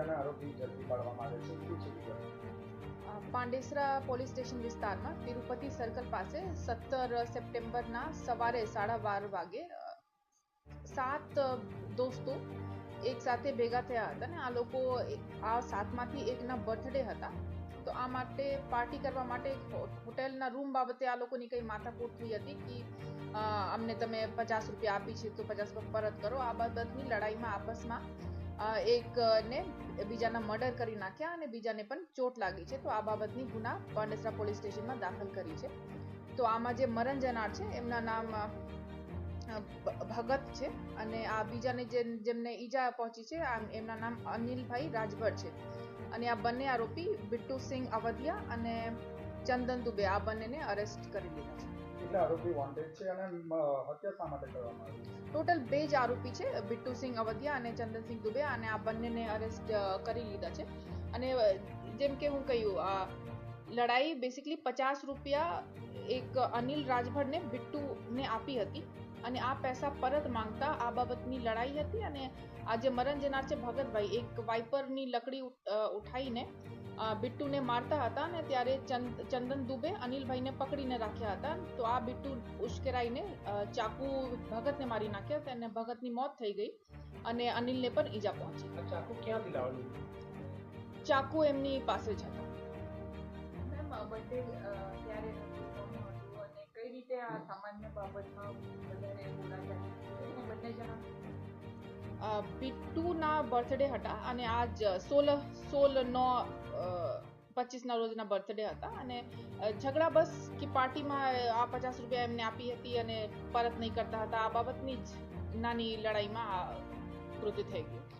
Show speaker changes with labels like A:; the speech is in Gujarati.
A: હત્યાના આરોપી ઝડપી પાડવામાં આવ્યા છે. પાંડેસરા પોલીસ સ્ટેશન વિસ્તારમાં તિરુપતિ સર્કલ પાસે સત્તર સપ્ટેમ્બરના સવારે સાડા બાર વાગે સાત દોસ્તો એક સાથે ભેગા થયા હતા ને આ લોકો આ સાતમાંથી એકના બર્થડે હતા. તો આ માટે પાર્ટી કરવા માટે હોટેલના રૂમ બાબતે આ લોકોની કંઈ માથાકૂટ થઈ હતી કે અમને તમે પચાસ રૂપિયા આપી છે તો પચાસ રૂપિયા પરત કરો. આ બાબતની લડાઈમાં આપસમાં અ, એક ને બીજાના મર્ડર કરી નાખ્યા અને બીજાને પણ ચોટ લાગી છે. તો આ બાબતની ગુના પાંડેસરા પોલીસ સ્ટેશનમાં દાખલ કરી છે. તો આમાં જે મરણ જનાર છે એમના નામ ભગત છે અને આ બીજાને જેમને ઈજા પહોંચી છે એમના નામ અનિલભાઈ રાજભર છે. અને આ બંને આરોપી બિટ્ટુ સિંહ અવધિયા અને ચંદન દુબે આ બંનેને અરેસ્ટ કરી લીધા છે. ટોટલ બે જ આરોપી છે, બિટ્ટુ સિંહ અવધિયા અને ચંદનસિંહ દુબે, અને આ બંનેને અરેસ્ટ કરી લીધા છે. અને જેમ કે હું કહ્યું, આ લડાઈ બેસિકલી પચાસ રૂપિયા એક અનિલ રાજભરને બિટ્ટુને આપી હતી. અને આ પૈસા પરત માંગતા આ બાબતની લડાઈ હતી અને આ જે મરણ જનાર છે ભગતભાઈ. એક વાઇપરની લકડી ઉઠ- ઉઠાઈને બિટ્ટુને મારતા હતા ને ત્યારે ચંદ- ચંદન દુબે અનિલભાઈને પકડીને રાખ્યા હતા. તો આ બિટ્ટુ ઉશ્કેરાઈને ચાકુ ભગતને મારી નાખ્યા હતા અને ભગતની મોત થઈ ગઈ અને અનિલને પણ ઈજા પહોંચી.
B: ચાકુ ક્યાંથી લાવેલું
A: ચાકુ એમની પાસે જ હતો.
C: અને કઈ રીતે આ સામાન્ય બાબતમાં વધારે
A: બિટ્ટુના બર્થડે હતા અને આજ સોળ સોળ નો પચીસના રોજના બર્થડે હતા અને ઝઘડા બસ કે પાર્ટીમાં આ પચાસ રૂપિયા એમને આપી હતી અને પરત નહીં કરતા હતા. આ બાબતની જ નાની લડાઈમાં આ કૃત્ય થઈ ગયું.